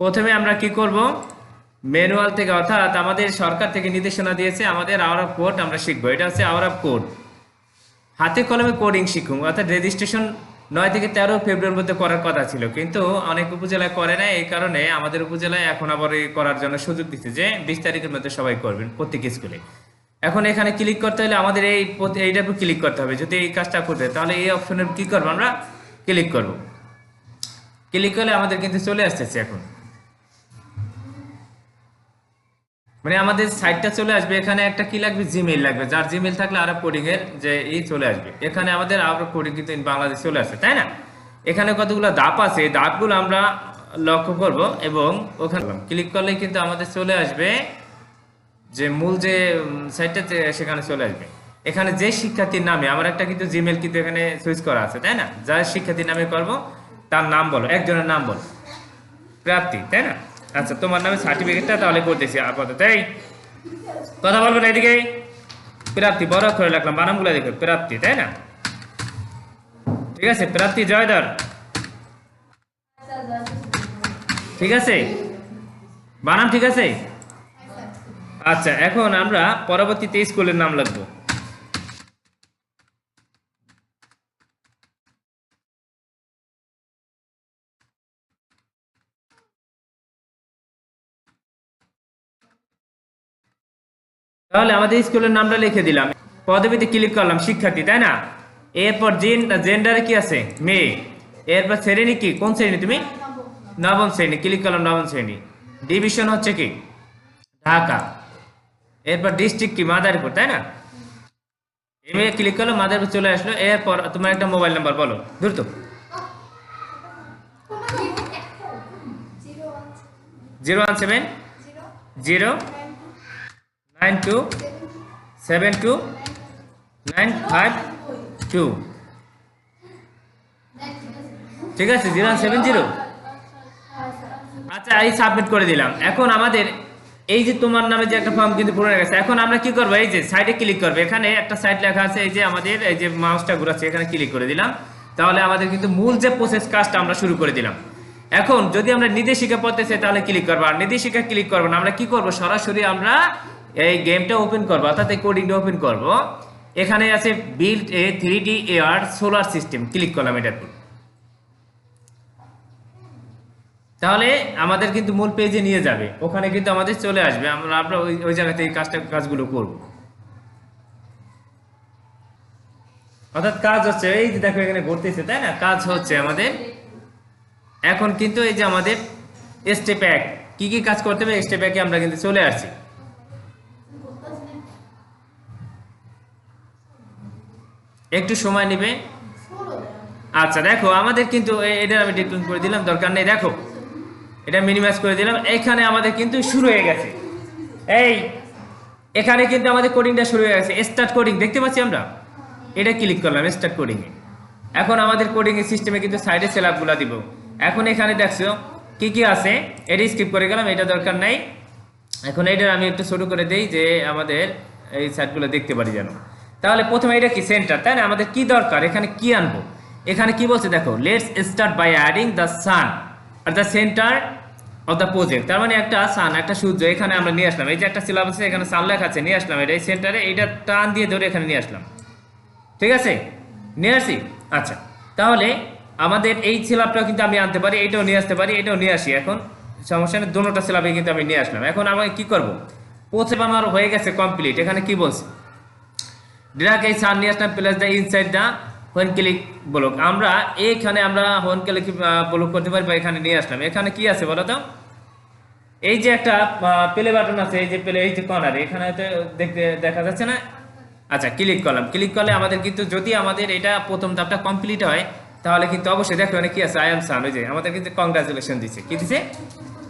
প্রথমে আমরা কি করব? ম্যানুয়াল থেকে, অর্থাৎ আমাদের সরকার থেকে নির্দেশনা দিয়েছে, আমাদের আওয়ার অফ কোড আমরা শিখব। এটা হচ্ছে আওয়ার অফ কোড হাতে কলমে কোডিং শিখুন, অর্থাৎ রেজিস্ট্রেশন নয় থেকে তেরো ফেব্রুয়ারির মধ্যে করার কথা ছিল। কিন্তু অনেক উপজেলায় করে না এই কারণে আমাদের উপজেলায় এখন আবার করার জন্য সুযোগ দিচ্ছে যে বিশ তারিখের মধ্যে সবাই করবেন প্রত্যেক স্কুলে। এখন এখানে ক্লিক করতে হলে আমাদের এই এইটার উপর ক্লিক করতে হবে। যদি এই কাজটা করতে তাহলে এই অপশনের কি করব আমরা? ক্লিক করব। ক্লিক করলে আমাদের কিন্তু চলে আসতেছে এখন। মানে আমাদের সাইটটা চলে আসবে, এখানে একটা কি লাগবে? জিমেইল লাগবে। যার জিমেইল থাকলে আরব কোডিং এর যে এই চলে আসবে। এখানে আমাদের আরব কোডিং কিন্তু বাংলাদেশ চলে আসে তাই না? এখানে কতগুলো ধাপ আছে, এই ধাপগুলো আমরা লক্ষ্য করব এবং ওখানে ক্লিক করলে কিন্তু আমাদের চলে আসবে যে মূল যে সাইটটা সেখানে চলে আসবে। এখানে যে শিক্ষার্থীর নামে, আমার একটা কিন্তু জিমেল কিন্তু এখানে সুইচ করা আছে, তাই না? যার শিক্ষার্থীর নামে করব, তার নাম বলো, একজনের নাম বলো। প্রাপ্তি তাই না? আচ্ছা তোমার নামে সার্টিফিকেটটা তাহলে করতেছি আপাতত, এই। কথা বলব না এদিকে প্রাপ্তি, বড় করে রাখলাম বানামগুলো দেখো, প্রাপ্তি, তাই না? ঠিক আছে, প্রাপ্তি জয়দর ঠিক আছে? বানাম ঠিক আছে? আচ্ছা এখন আমরা পরবর্তীতে স্কুলের নাম লিখব। তাহলে আমাদের স্কুলের নামটা লিখে দিলাম। পদবিতে ক্লিক করলাম শিক্ষার্থী তাই না? এরপর জেন জেন্ডারে কি আছে? মেয়ে। এরপর শ্রেণি কি? কোন শ্রেণি তুমি? নবম শ্রেণি। ক্লিক করলাম নবম শ্রেণি। ডিভিশন হচ্ছে কি? ঢাকা। এরপর ডিস্ট্রিক্ট কি? মাদারীপুর তাই না? এমএ ক্লিক করল মাদারীপুর চলে আসলো। এরপর তোমার একটা মোবাইল নাম্বার বলো। দ্রুত। Zero one seven zero nine two, seven two, nine five two. ঠিক আছে, জিরো সেভেন জিরো? আচ্ছা এই সাবমিট করে দিলাম। এখন আমাদের এই যে তোমার নামে যে একটা ফর্ম কিন্তু পুরো গেছে, এখন আমরা কি করব? এই যে সাইডে ক্লিক করব। এখানে একটা সাইড লেখা আছে, এই যে আমাদের, এই যে মাউসটা ঘুরাচ্ছে, এখানে ক্লিক করে দিলাম। তাহলে আমাদের কিন্তু মূল যে প্রসেস কাজটা আমরা শুরু করে দিলাম। এখন যদি আমরা নির্দেশিকা পড়তে চাই, তাহলে ক্লিক করব। আর নির্দেশিকা ক্লিক করব না, আমরা কি করব? সরাসরি আমরা এই গেমটা ওপেন করব, অর্থাৎ এই কোডিংটা ওপেন করব। এখানে আছে build a three D air solar system click করলাম এটাতে তাহলে আমাদের কিন্তু মূল পেজে নিয়ে যাবে, ওখানে কিন্তু আমাদের চলে আসবে, আমরা আমরা ওই ওই জায়গাতে এই কাজটা, কাজগুলো করব। অর্থাৎ কাজ হচ্ছে, এই যে দেখো এখানে ঘুরতেছে, তাই না? কাজ হচ্ছে আমাদের, এখন কিন্তু এই যে আমাদের স্টেপ এক, কি কি কাজ করতে হবে? স্টেপ একে আমরা কিন্তু চলে আসছি। একটু সময় নেবে। আচ্ছা দেখো, আমাদের কিন্তু এটা আমি ডিক্লিন করে দিলাম, দরকার নেই। দেখো, এটা মিনিমাইজ করে দিলাম। এখানে আমাদের কিন্তু শুরু হয়ে গেছে। এই, এখানে কিন্তু আমাদের কোডিংটা শুরু হয়ে গেছে। স্টার্ট কোডিং দেখতে পাচ্ছি আমরা? এটা ক্লিক করলাম স্টার্ট কোডিংয়ে এখন আমাদের কোডিং সিস্টেমে কিন্তু সাইডে সেলাপগুলো দিব। এখন এখানে দেখছ, কি কি আছে? এটা স্কিপ করে গেলাম, এটা দরকার নাই। এখন এইটার আমি একটু শুরু করে দেই যে আমাদের এই সাইটগুলো দেখতে পারি যেন। তাহলে প্রথমে এটা কি? সেন্টার তাই না? আমাদের কি দরকার? এখানে কি আনব? এখানে কি বলছে দেখো let's start by adding the sun R the center of the project তার মানে একটা সান একটা সূর্য, এখানে আমরা নিয়ে আসলাম। এই যে একটা সিলেবাস এখানে সান লেখা আছে, নিয়ে আসলাম এটা, এই সেন্টারে এইটা টান দিয়ে ধরে এখানে নিয়ে আসলাম। ঠিক আছে? নিয়ে আসি? আচ্ছা তাহলে আমাদের এই সিলাপটা কিন্তু আমি আনতে পারি এটাও নিয়ে আসতে পারি এটাও নিয়ে আসি। এখন সমস্যা নেই দোনোটা সিলাপে কিন্তু আমি নিয়ে আসলাম। এখন আমি কি করব? প্রথম আমার হয়ে গেছে কমপ্লিট এখানে কি বলছে? ড্রাগ এই সান নিয়ে আসলাম plus the inside the when click block আমরা এইখানে আমরা হোয়েন ক্লিক ব্লক করতে পারি বা এখানে নিয়ে আসলাম। এখানে কি আছে বলো তো? এই যে একটা প্লে বাটন আছে, এই যে প্লে এই যে কর্নার এখানে তো দেখতে দেখা যাচ্ছে না? আচ্ছা ক্লিক করলাম। ক্লিক করলে আমাদের কিন্তু যদি আমাদের এটা প্রথম ধাপটা কমপ্লিট হয়, তাহলে কিন্তু অবশ্যই দেখো মানে কি আছে আই এম সান ওই যে আমাদের কিন্তু কংগ্রাচুলেশন দিচ্ছে কি দিছে?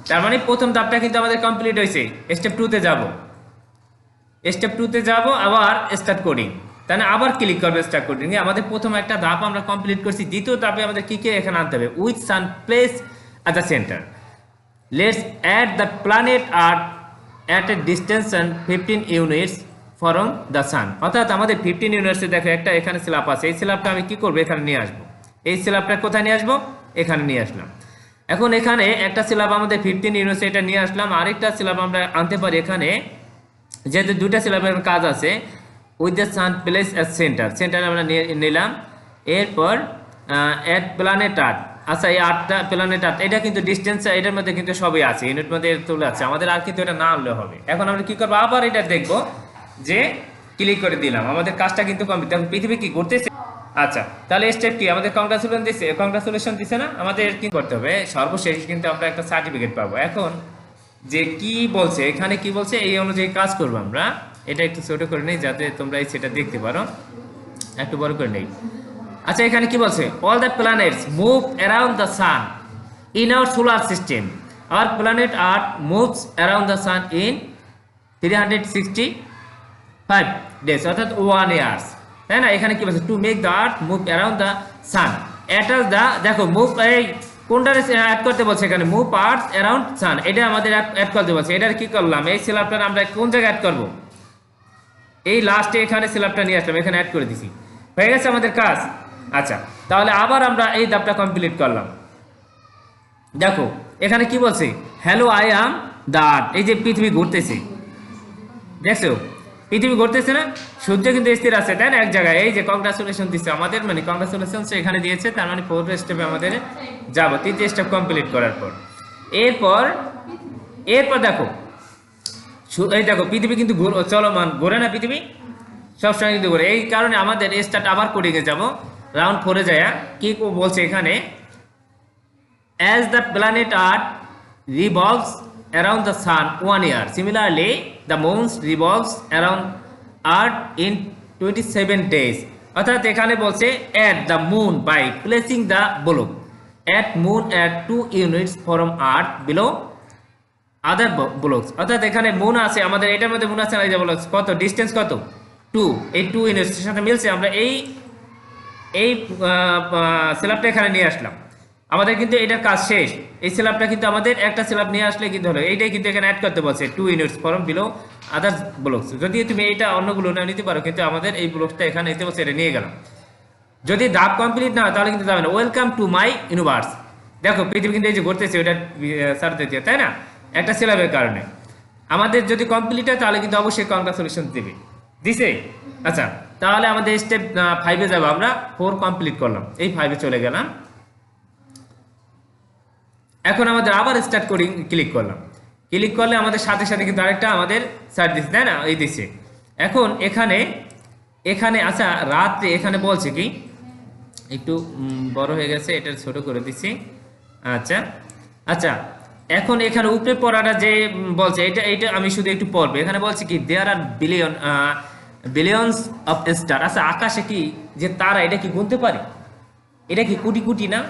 তার মানে প্রথম ধাপটা কিন্তু আমাদের কমপ্লিট হয়েছে। স্টেপ টুতে যাব। স্টেপ টুতে যাব, আবার স্টার্ট কোডিং তাহলে আবার ক্লিক করবে স্টার্ট কোডিং আমাদের প্রথম একটা ধাপ আমরা কমপ্লিট করছি, দ্বিতীয় ধাপে আমাদের কি কি এখানে আনতে হবে? With sun place at the center let's add the planet R at a distance and fifteen units from the sun অর্থাৎ আমাদের ফিফটিন ইউনিটসে দেখো, একটা এখানে স্ল্যাব আছে। এই স্ল্যাবটা আমি কী করব? এখানে নিয়ে আসব। এই স্ল্যাবটা কোথায় নিয়ে আসব? এখানে নিয়ে আসলাম। এখন এখানে একটা সিলাব আমাদের ফিফটিন ইউনিটস এটা নিয়ে আসলাম। আরেকটা সিলাব আমরা আনতে পারি এখানে যেহেতু দুইটা সিলাবের কাজ আছে with the sun place center center আমরা নিলাম। এরপর অ্যাট প্ল্যানেট আর্ট আচ্ছা এই আটটা প্ল্যানেট আর্ট এটা কিন্তু ডিস্টেন্স এটার মধ্যে কিন্তু সবই আছে ইউনিট মধ্যে তুলে আছে। আমাদের আর কিন্তু এটা না আনলে হবে। এখন আমরা কি করব? আবার এটা দেখব যে ক্লিক করে দিলাম। আমাদের কাজটা কিন্তু কমপ্লিট দেখুন, পৃথিবী কি ঘুরতেছে? আচ্ছা তাহলে স্টেপ কি? আমাদের কংগ্রাচুলেশন দিচ্ছে কংগ্রাচুলেশন দিছে না? আমাদের কি করতে হবে? সর্বশেষ কিন্তু আমরা একটা সার্টিফিকেট পাবো। এখন যে কি বলছে, এখানে কি বলছে, এই অনুযায়ী কাজ করব আমরা। এটা একটু ছোট করে নেই, যাতে তোমরা সেটা দেখতে পারো। একটু বড় করে নেই। আচ্ছা এখানে কি বলছে? All the planets move around the sun in our solar system our planet Earth moves around the sun in three hundred sixty five days অর্থাৎ ওয়ান ইয়ার্স তাই না? এখানে কি বলছে? To make the Earth move around the sun attach the দেখো move এই কোনটা add করতে বলছে এখানে? মুভ আর্থ অ্যারাউন্ড সান এটা আমাদের অ্যাড করতে বলছে। এটার কি করলাম? এই সিলাপটা আমরা কোন জায়গায় অ্যাড করব? এই লাস্টে এখানে সিলাপটা নিয়ে আসলাম। এখানে অ্যাড করে দিছি। হয়ে গেছে আমাদের কাজ? আচ্ছা তাহলে আবার আমরা এই ধাপটা কমপ্লিট করলাম। দেখো, এখানে কি বলছে? Hello I am the Earth এই যে পৃথিবী ঘুরতেছে। দেখছ? পৃথিবী ঘুরতেছে না সূর্য কিন্তু স্থির আছে তাই না? এক জায়গায়। এই যে কংগ্রাচুলেশন দিচ্ছে আমাদের মানে কংগ্রাচুলেশন এখানে দিয়েছে তার মানে ফোর্থ স্টেপে আমাদের যাব তৃতীয় স্টেপ কমপ্লিট করার পর। এরপর এরপর দেখো এই দেখো পৃথিবী কিন্তু চলমান ঘোরে না পৃথিবী? সবসময় কিন্তু ঘোরে। এই কারণে আমাদের স্টার্ট আবার কোডিংয়ে যাব রাউন্ড ফোরে যায় কি বলছে এখানে as the planet Earth revolves around the sun one year. Similarly, the moon revolves around Earth in 27 days. অর্থাৎ এখানে বলছে, at the moon by placing the block at moon at two units from Earth below other blocks অর্থাৎ এখানে moon আছে, আমাদের এটার মধ্যে moon আছে যে ব্লকস কত? ডিস্টেন্স কত? টু এই টু ইউনিটসের সাথে মিলছে, আমরা এই এই স্ল্যাবটা এখানে নিয়ে আসলাম। আমাদের কিন্তু এটার কাজ শেষ। এই স্ল্যাবটা কিন্তু আমাদের একটা স্ল্যাব নিয়ে আসলে কিন্তু হলো। এইটাই কিন্তু এখানে অ্যাড করতে বলছে। Two units from below others blocks যদি তুমি এইটা অন্যগুলো না নিতে পারো, কিন্তু আমাদের এই ব্লকসটা এখানে নিতে বলছে, এটা নিয়ে গেলাম। যদি ধাপ কমপ্লিট না হয়, তাহলে কিন্তু যাবে না। ওয়েলকাম টু মাই ইউনিভার্স দেখো, পৃথিবী কিন্তু এই যে ঘুরতেছে ওটা সারতে দিয়ে, তাই না? একটা সিলাবের কারণে। আমাদের যদি কমপ্লিট হয়, তাহলে কিন্তু অবশ্যই কংগ্রাচুলেশন দেবে। দিছে? আচ্ছা তাহলে আমাদের স্টেপ ফাইভে যাব আমরা। ফোর কমপ্লিট করলাম। এই ফাইভে চলে গেলাম। এখন আমাদের আবার স্টার্ট করি ক্লিক করলাম। ক্লিক করলে আমাদের সাথে সাথে কিন্তু আরেকটা আমাদের সার্চ দিচ্ছে তাই না? এই দিচ্ছে এখন এখানে এখানে আচ্ছা রাত্রে এখানে বলছে কি? একটু বড় হয়ে গেছে, এটা ছোট করে দিচ্ছি আচ্ছা আচ্ছা এখন এখানে উপরে পড়াটা যে বলছে, এটা এটা আমি শুধু একটু পড়ব। এখানে বলছে কি there are billion billions of star আচ্ছা আকাশে কি যে তারা, এটা কি গুনতে পারে? এটা কি কোটি কোটি না?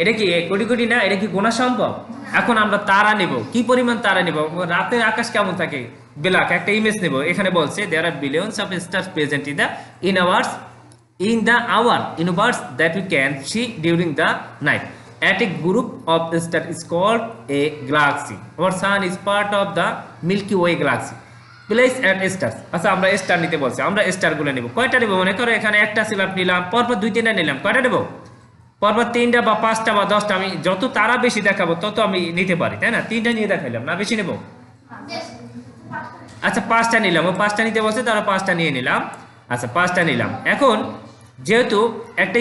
এটা কি কোটি কোটি না? এটা কি গোনা সম্ভব? এখন আমরা তারা নেব। কি পরিমাণ তারা নেব? রাতের আকাশ কেমন থাকে? ব্ল্যাক একটা ইমেজ নেব। এখানে বলছে there are billions of stars present in the in ours in the our universe that we can see during the night. At a group of stars is called a galaxy. Our sun is part of the Milky Way galaxy. Place at stars. আচ্ছা আমরা star নিতে বলছি। আমরা স্টারগুলো নেব। কয়টা নেব মনে করো? এখানে একটা সিলাপ নিলাম। পরপর দুই তিনটা নিলাম। কয়টা নেব? পরপর তিনটা বা পাঁচটা বা দশটা আমি যত তারা বেশি দেখাবো, তত আমি নিতে পারি, তাই না? তিনটা নিয়ে দেখাইলাম, না বেশি নেব? আচ্ছা পাঁচটা নিলাম। ও পাঁচটা নিতে বলছে তারা পাঁচটা নিয়ে নিলাম। আচ্ছা পাঁচটা নিলাম। এখন যেহেতু একটা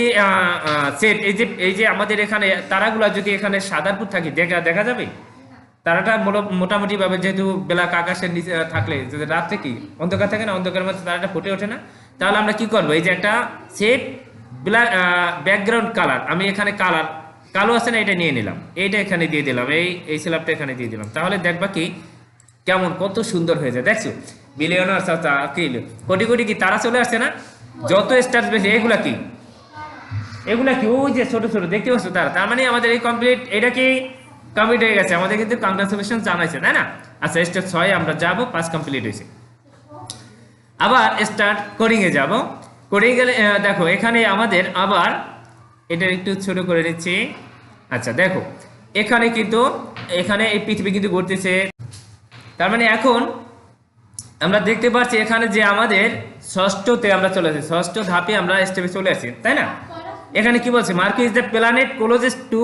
সেট এই যে এই যে আমাদের এখানে তারাগুলো যদি এখানে সাদারপুর থাকি, দেখা দেখা যাবে? তারাটা মোটামুটি ভাবে যেহেতু বেলাক আকাশের নিচে থাকলে রাত্রে কি? অন্ধকার থাকে না? অন্ধকারের মধ্যে তারাটা ফুটে ওঠে না? তাহলে আমরা কি করব? এই যে একটা সেট ব্ল্যাক ব্যাকগ্রাউন্ড কালার আমি এখানে কালার কালো আছে না এটা নিয়ে নিলাম। এইটা এখানে দিয়ে দিলাম, এই এই স্ল্যাবটা এখানে দিয়ে দিলাম। তাহলে দেখবা কি, কেমন, কত সুন্দর হয়ে যায় দেখছ বিলিয়নার কি কোটি কোটি কি তারা চলে আসছে না? যত স্টার বেশি, এগুলা কি? এগুলা কি? ওই যে ছোট ছোট, দেখতে পাচ্ছ তারা? তার মানে আমাদের এই কমপ্লিট এটা কি? কমপ্লিট হয়ে গেছে। আমাদের কিন্তু কংগ্রাচুলেশন জানাইছে, তাই না? আচ্ছা স্টেপ ছয়, আমরা যাব পাঁচ কমপ্লিট হয়েছে। আবার স্টার্ট কোডিং এ যাব। কোডিং গেলে দেখো, এখানে আমাদের আবার এটা একটু ছোট করে নিচ্ছি। আচ্ছা দেখো, এখানে কিন্তু, এখানে এই পৃথিবী কিন্তু ঘুরতেছে। তার মানে এখন আমরা দেখতে পাচ্ছি এখানে যে আমাদের ষষ্ঠতে আমরা চলে আসি, ষষ্ঠ ধাপে আমরা স্টেপে চলে আসি, তাই না? এখানে কি বলছে? Mercury is the planet closest to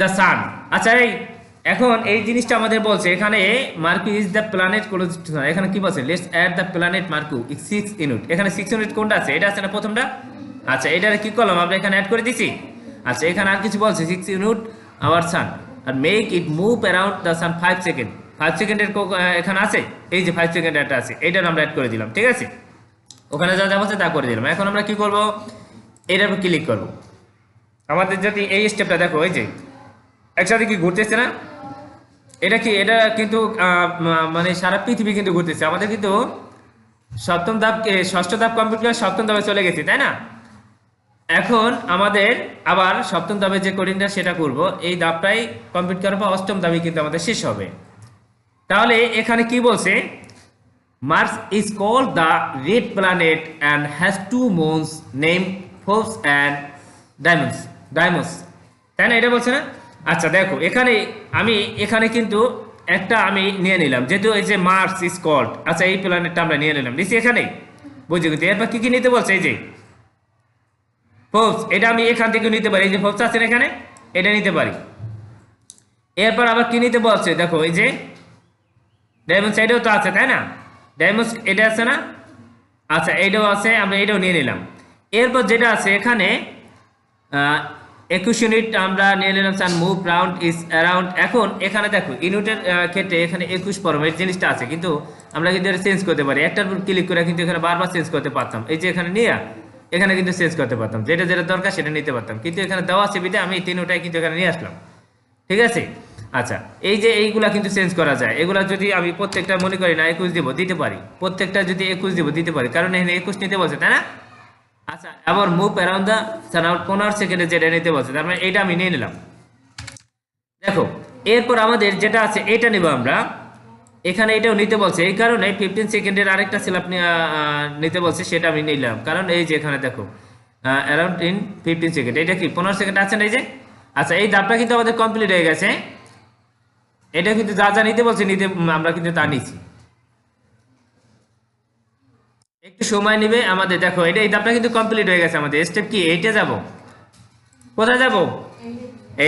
the sun. আচ্ছা এই এখন এই জিনিসটা আমাদের বলছে, এখানে Mercury is the planet close এখানে কি বলছে? Let's add the planet Mercury six unit এখানে সিক্স ইউনিট কোনটা আছে? এটা আছে না প্রথমটা? আচ্ছা এটার কি করলাম আমরা এখানে অ্যাড করে দিছি। আচ্ছা এখানে আর কিছু বলছে six unit our sun R make it move around the sun five second five সেকেন্ডের এখানে আছে? এই যে ফাইভ সেকেন্ড একটা আছে এইটার আমরা অ্যাড করে দিলাম, ঠিক আছে? ওখানে যা যা বলছে তা করে দিলাম। এখন আমরা কি করব? এটার উপর ক্লিক করব। আমাদের যদি এই স্টেপটা দেখো, এই যে একসাথে কি ঘুরতেছে না? এটা কি, এটা কিন্তু মানে সারা পৃথিবী কিন্তু ঘুরতেছে। আমাদের কিন্তু সপ্তম ধাপ ষষ্ঠ ধাপ কমপ্লিট করে সপ্তম ধাপে চলে গেছি, তাই না? এখন আমাদের আবার সপ্তম ধাপে যে কোডিংটা সেটা করব। এই ধাপটাই কমপ্লিট করার পর অষ্টম ধাপে কিন্তু আমাদের শেষ হবে। তাহলে এখানে কি বলছে? Mars is called the red planet and has two moons name Phobos and Deimos Deimos তাই না? এটা বলছে না? আচ্ছা দেখো, এখানে আমি, এখানে কিন্তু একটা আমি নিয়ে নিলাম, যেহেতু এই যে মার্স ইজ কল্ড আচ্ছা এই প্ল্যানেটটা আমরা নিয়ে নিলাম নিচ্ছি এখানে, বুঝি কিন্তু এরপর কী কী নিতে বলছে, এই যে? ফোর্স এটা আমি এখান থেকে নিতে পারি, এই যে ফোর্স আছে এখানে? এটা নিতে পারি। এরপর আবার কি নিতে বলছে, দেখো, এই যে ডায়মন্ড সাইডেও তো আছে, তাই না? ডায়মন্ড এটা আছে না? আচ্ছা এইটাও আছে, আমরা এটাও নিয়ে নিলাম। এরপর যেটা আছে এখানে একুশ ইউনিট আমরা নিয়ে নিলাম sun move round is around এখন এখানে দেখো ইউনিটের ক্ষেত্রে এখানে একুশ পরম এই জিনিসটা আছে, কিন্তু আমরা কিন্তু চেঞ্জ করতে পারি। একটার উপর ক্লিক করে কিন্তু এখানে বারবার চেঞ্জ করতে পারতাম। এই যে এখানে নিয়ে, এখানে কিন্তু চেঞ্জ করতে পারতাম। যেটা যেটা দরকার সেটা নিতে পারতাম। কিন্তু এখানে দেওয়া আছে বিধে আমি এই তিনটাই কিন্তু এখানে নিয়ে আসলাম। ঠিক আছে? আচ্ছা এই যে এইগুলা কিন্তু চেঞ্জ করা যায়। এগুলা যদি আমি প্রত্যেকটা মনে করি না, একুশ দিব, দিতে পারি। প্রত্যেকটা যদি একুশ দিব, দিতে পারি। কারণ এখানে একুশ নিতে বলছে, তাই না? আচ্ছা আবার মুভ অ্যারাউন্ড দ্য সান পনেরো সেকেন্ডে যেটা নিতে বলছে, তার মানে এটা আমি নিয়ে নিলাম। দেখো, এরপর আমাদের যেটা আছে এটা নেব আমরা। এখানে এটাও নিতে বলছে, এই কারণে ফিফটিন সেকেন্ডের আরেকটা সিলাপ নিতে বলছে, সেটা আমি নিলাম। কারণ এই যে এখানে দেখো অ্যারাউন্ড ইন ফিফটিন সেকেন্ড এটা কি, পনেরো সেকেন্ড আছে না এই যে? আচ্ছা এই ধাপটা কিন্তু আমাদের কমপ্লিট হয়ে গেছে। এটা কিন্তু যা যা নিতে বলছে, নিতে, আমরা কিন্তু তা নিছি একটু সময় নেবে আমাদের, দেখো, এটা এই ধাপটা কিন্তু কমপ্লিট হয়ে গেছে আমাদের। স্টেপ কি? এইটে যাব। কোথায় যাব?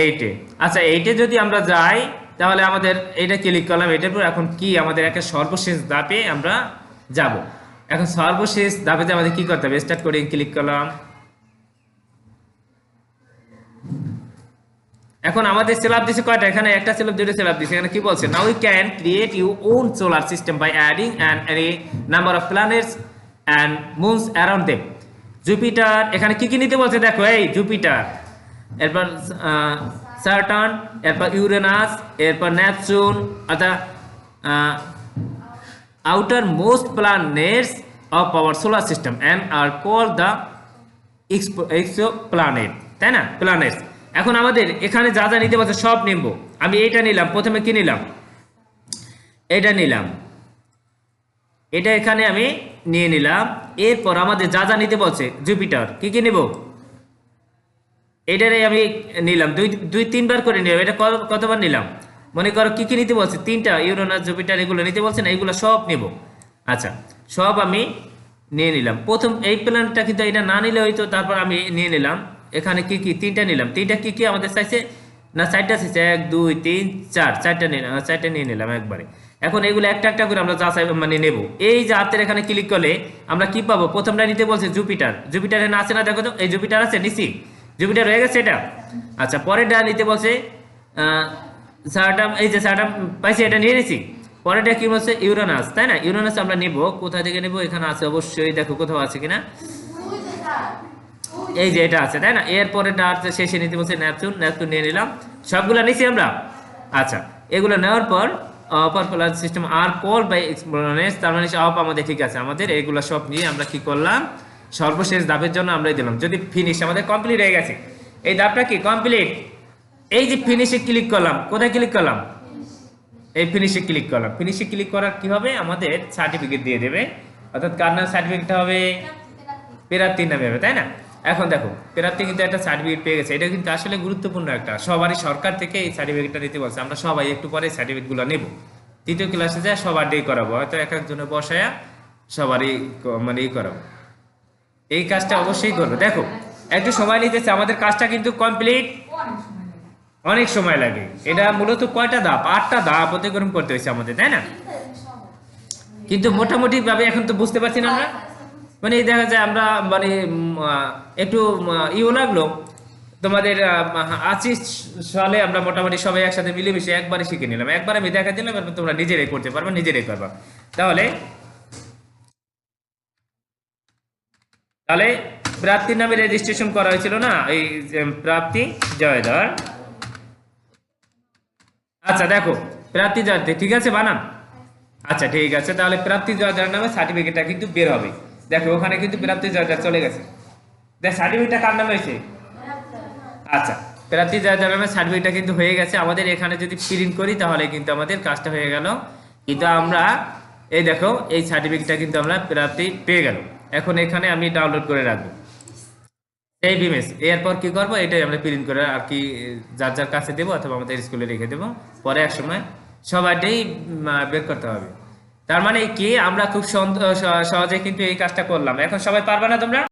এইটে আচ্ছা এইটে যদি আমরা যাই, তাহলে আমাদের এইটা ক্লিক করলাম এটার পর এখন কি? আমাদের একটা সর্বশেষ ধাপে আমরা যাব। এখন সর্বশেষ ধাপেতে আমাদের কি করতে হবে? স্টার্ট করে ক্লিক করলাম। এখন আমাদের সিলাব দিছে কয়টা? এখানে একটা সিলাব দুটো সিলাব দিছে। এখানে কি বলছে? Now we can create you own solar system by adding an a number of planets and moons around them Jupiter এখানে কি কি নিতে বলছে? দেখো, এই জুপিটার এরপর সার্টান এরপর ইউরেনাস এরপর নেপচুন অর্থাৎ outermost planets of our solar system and R call the exoplanet তাই না? প্ল্যানেটস এখন আমাদের এখানে যা যা নিতে বলছে সব নিব। আমি এইটা নিলাম, প্রথমে কি নিলাম? এটা নিলাম। এটা এখানে আমি নিয়ে নিলাম। এরপর আমাদের যা যা নিতে বলছে জুপিটার কি কি নিব? এটারে আমি নিলাম। দুই দুই, তিনবার করে নিলাম। এটা কতবার নিলাম? মনে করো কি কি নিতে বলছে? তিনটা ইউরোনাস জুপিটার এগুলো নিতে বলছে না, এগুলো সব নিব। আচ্ছা সব আমি নিয়ে নিলাম। প্রথম এই প্ল্যানটা কিন্তু এটা না নিলে হয়তো তারপর আমি নিয়ে নিলাম। এখানে কি কি? তিনটা নিলাম। তিনটা কি কি আমাদের চাইছে? না, চারটা চাইছে? এক, দুই, তিন, চার। চারটা নিলাম, চারটা নিয়ে নিলাম একবারে। এখন এগুলো একটা একটা করে আমরা যাচাই মানে নেব। এই যে এখানে ক্লিক করলে আমরা কি পাবো? প্রথমটা নিতে বলছে জুপিটার জুপিটারে না আছে না দেখো তো, এই জুপিটার আছে নিছি জুপিটার হয়ে গেছে এটা। আচ্ছা পরেরটা নিতে বলছে সারটাম এই যে সারটাম পাইছি, এটা নিয়ে নিছি। পরেরটা কি বলছে? ইউরানাস তাই না? ইউরানাস আমরা নেব। কোথা থেকে নেব? এখানে আছে অবশ্যই, দেখো কোথাও আছে কিনা। এই যে এটা আছে, তাই না? এরপরে আছে শেষে নিতে বলছে ন্যাপচুন ন্যাপচুন নিয়ে নিলাম। সবগুলো নিছি আমরা। আচ্ছা এগুলো নেওয়ার পর অপার plus system R call by explorers তার মানে অপ আমাদের ঠিক আছে। আমাদের এগুলো সব নিয়ে আমরা কি করলাম? সর্বশেষ ধাপের জন্য আমরা দিলাম। যদি ফিনিশ আমাদের কমপ্লিট হয়ে গেছে এই ধাপটা কি? কমপ্লিট এই যে ফিনিশে ক্লিক করলাম কোথায় ক্লিক করলাম? এই ফিনিশে ক্লিক করলাম। ফিনিশে ক্লিক করার কি হবে? আমাদের সার্টিফিকেট দিয়ে দেবে। অর্থাৎ কার নাম সার্টিফিকেটটা হবে? পেরাত্তির নামে হবে তাই না? এখন দেখো পেরাত্তি কিন্তু একটা সার্টিফিকেট পেয়ে গেছে। এটা কিন্তু আসলে গুরুত্বপূর্ণ একটা। সবারই সরকার থেকে এই সার্টিফিকেটটা দিতে বলছে। আমরা সবাই একটু পরে সার্টিফিকেটগুলো নেব। তৃতীয় ক্লাসে যা সবার ডে করাবো। হয়তো এক একজনের বসায়া সবারই মানে ই করাবো। এই কাজটা অবশ্যই করব। দেখো, একটু সময় নিতেছে। আমাদের কাজটা কিন্তু কমপ্লিট অনেক সময় লাগে। এটা মূলত কয়টা ধাপ? আটটা ধাপ অতিক্রম করতে হয়েছে আমাদের, তাই না? কিন্তু মোটামুটি ভাবে এখন তো বুঝতে পারছি না আমরা। মানে দেখা যায় আমরা মানে একটু ইও লাগল। তোমাদের আশি সালে আমরা মোটামুটি সবাই একসাথে মিলেমিশে একবারে শিখে নিলাম। একবার আমি দেখা দিলাম এরপর তোমরা নিজেরাই করতে পারবে, নিজেরাই করবা। তাহলে তাহলে প্রাপ্তির নামে রেজিস্ট্রেশন করা হয়েছিল না? এই প্রাপ্তি জয়ধর আচ্ছা দেখো, প্রাপ্তি জয়তে ঠিক আছে, বানান? আচ্ছা ঠিক আছে, তাহলে প্রাপ্তি জয়দার নামে সার্টিফিকেটটা কিন্তু বের হবে। দেখো, ওখানে কিন্তু প্রাপ্তি জয়দার চলে গেছে। দেখ সার্টিফিকেটটা কার নামে হয়েছে? আচ্ছা প্রাপ্তি জয়দার নামে সার্টিফিকেটটা কিন্তু হয়ে গেছে। আমাদের এখানে যদি প্রিন্ট করি, তাহলে কিন্তু আমাদের কাজটা হয়ে গেল। কিন্তু আমরা, এই দেখো, এই সার্টিফিকেটটা কিন্তু আমরা প্রাপ্তি পেয়ে গেল এখন এখানে আমি ডাউনলোড করে রাখব। এই বিমেস এরপর কি করব? এটাই আমরা প্রিন্ট করে আর কি, যার যার কাছে দেবো অথবা আমাদের স্কুলে রেখে দেবো। পরে এক সময় সবাইটাই বের করতে হবে। তার মানে কি? আমরা খুব সহজে কিন্তু এই কাজটা করলাম। এখন সবাই পারবে না তোমরা?